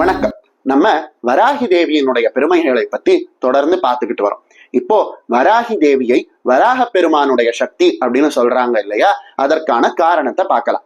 வணக்கம். நம்ம வராகி தேவியினுடைய பெருமைகளை பத்தி தொடர்ந்து பார்த்துக்கிட்டு வரோம். இப்போ வராகி தேவியை வராக பெருமானுடைய சக்தி அப்படின்னு சொல்றாங்க இல்லையா? அதற்கான காரணத்தை பார்க்கலாம்.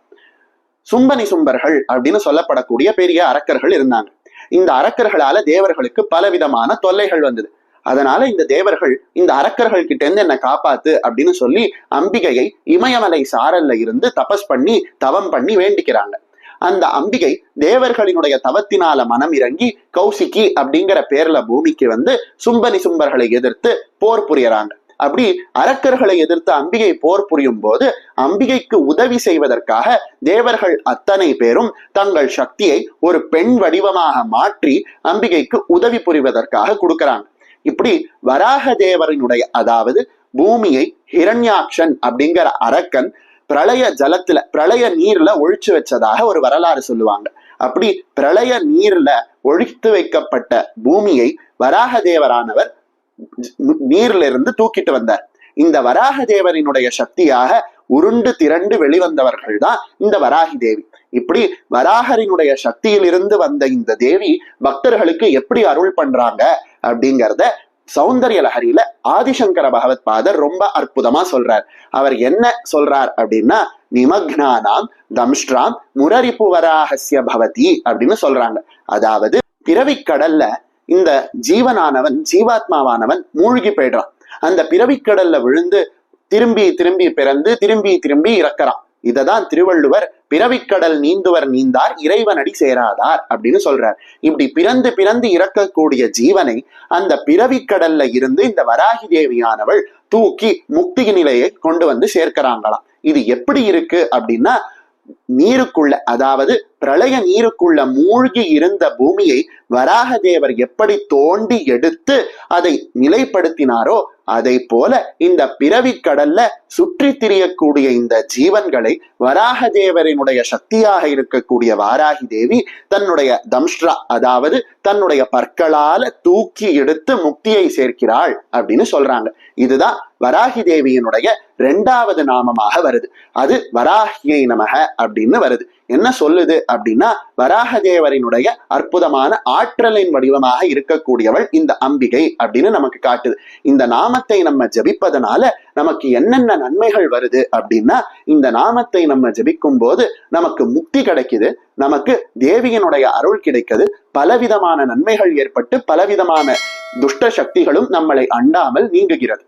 சும்பனி சும்பர்கள் அப்படின்னு சொல்லப்படக்கூடிய பெரிய அரக்கர்கள் இருந்தாங்க. இந்த அரக்கர்களால தேவர்களுக்கு பலவிதமான தொல்லைகள் வந்தது. அதனால இந்த தேவர்கள் இந்த அரக்கர்கள் கிட்ட இருந்து என்னை காப்பாத்து அப்படின்னு சொல்லி அம்பிகையை இமயமலை சாரல்ல இருந்து தபஸ் பண்ணி தவம் பண்ணி வேண்டிக்கிறாங்க. அந்த அம்பிகை தேவர்களினுடைய தவத்தினால மனம் இறங்கி கௌசிகி அப்படிங்கிற பேர்ல பூமிக்கு வந்து சும்பனி சும்பர்களை எதிர்த்து போர் புரியறாங்க. அப்படி அரக்கர்களை எதிர்த்து அம்பிகை போர் புரியும் போது அம்பிகைக்கு உதவி செய்வதற்காக தேவர்கள் அத்தனை பேரும் தங்கள் சக்தியை ஒரு பெண் வடிவமாக மாற்றி அம்பிகைக்கு உதவி புரிவதற்காக கொடுக்கறாங்க. இப்படி வராக தேவரினுடைய அதாவது பூமியை ஹிரண்யாக்ஷன் அப்படிங்கிற அரக்கன் பிரளய ஜலத்துல பிரளய நீர்ல ஒழிச்சு வச்சதாக ஒரு வரலாறு சொல்லுவாங்க. அப்படி பிரளய நீர்ல ஒழித்து வைக்கப்பட்ட பூமியை வராக தேவரானவர் நீர்ல இருந்து தூக்கிட்டு வந்தார். இந்த வராக தேவரினுடைய சக்தியாக உருண்டு திரண்டு வெளிவந்தவர்கள் தான் இந்த வராகி தேவி. இப்படி வராகரினுடைய சக்தியிலிருந்து வந்த இந்த தேவி பக்தர்களுக்கு எப்படி அருள் பண்றாங்க அப்படிங்கிறத சௌந்தரிய லஹரியில ஆதிசங்கர பகவத் பாதர் ரொம்ப அற்புதமா சொல்றார். அவர் என்ன சொல்றார் அப்படின்னா நிமக்னானாம் தம்ஷ்டாம் முரரிப்பு வராகசிய பவதி அப்படின்னு சொல்றாங்க. அதாவது பிறவிக்கடல்ல இந்த ஜீவனானவன் ஜீவாத்மாவானவன் மூழ்கி போயிடுறான். அந்த பிறவிக்கடல்ல விழுந்து திரும்பி திரும்பி பிறந்து திரும்பி திரும்பி இறக்கிறான். இததான் திருவள்ளுவர் பிறவிக்கடல் நீந்துவர் நீந்தார் இறைவனடி சேராதார் அப்படின்னு சொல்றார். இப்படி பிறந்து பிறந்து இறக்கக்கூடிய ஜீவனை அந்த பிறவிக்கடல்ல இருந்து இந்த வராகி தேவியானவள் தூக்கி முக்தி நிலையை கொண்டு வந்து சேர்க்கிறாங்களாம். இது எப்படி இருக்கு அப்படின்னா நீருக்குள்ள அதாவது பிரளய நீருக்குள்ள மூழ்கி இருந்த பூமியை வராக தேவர் எப்படி தோண்டி எடுத்து அதை நிலைப்படுத்தினாரோ அதை போல இந்த பிறவி கடல்ல சுற்றி திரியக்கூடிய இந்த ஜீவன்களை வராக தேவரினுடைய சக்தியாக இருக்கக்கூடிய வாராகி தேவி தன்னுடைய தம்ஷ்ரா அதாவது தன்னுடைய பற்களால தூக்கி எடுத்து முக்தியை சேர்க்கிறாள் அப்படின்னு சொல்றாங்க. இதுதான் வராகி தேவியினுடைய ரெண்டாவது நாமமாக வருது. அது வராகியை நமக அப்படின்னு வருது. என்ன சொல்லுது அப்படின்னா வராகதேவரினுடைய அற்புதமான ஆற்றலின் வடிவமாக இருக்கக்கூடியவள் இந்த அம்பிகை அப்படின்னு நமக்கு காட்டுது. இந்த நாமத்தை நம்ம ஜபிப்பதனால நமக்கு என்னென்ன நன்மைகள் வருது அப்படின்னா இந்த நாமத்தை நம்ம ஜபிக்கும் போது நமக்கு முக்தி கிடைக்குது நமக்கு தேவியனுடைய அருள் கிடைக்குது பலவிதமான நன்மைகள் ஏற்பட்டு பலவிதமான துஷ்ட சக்திகளும் நம்மளை அண்டாமல் நீங்குகிறது.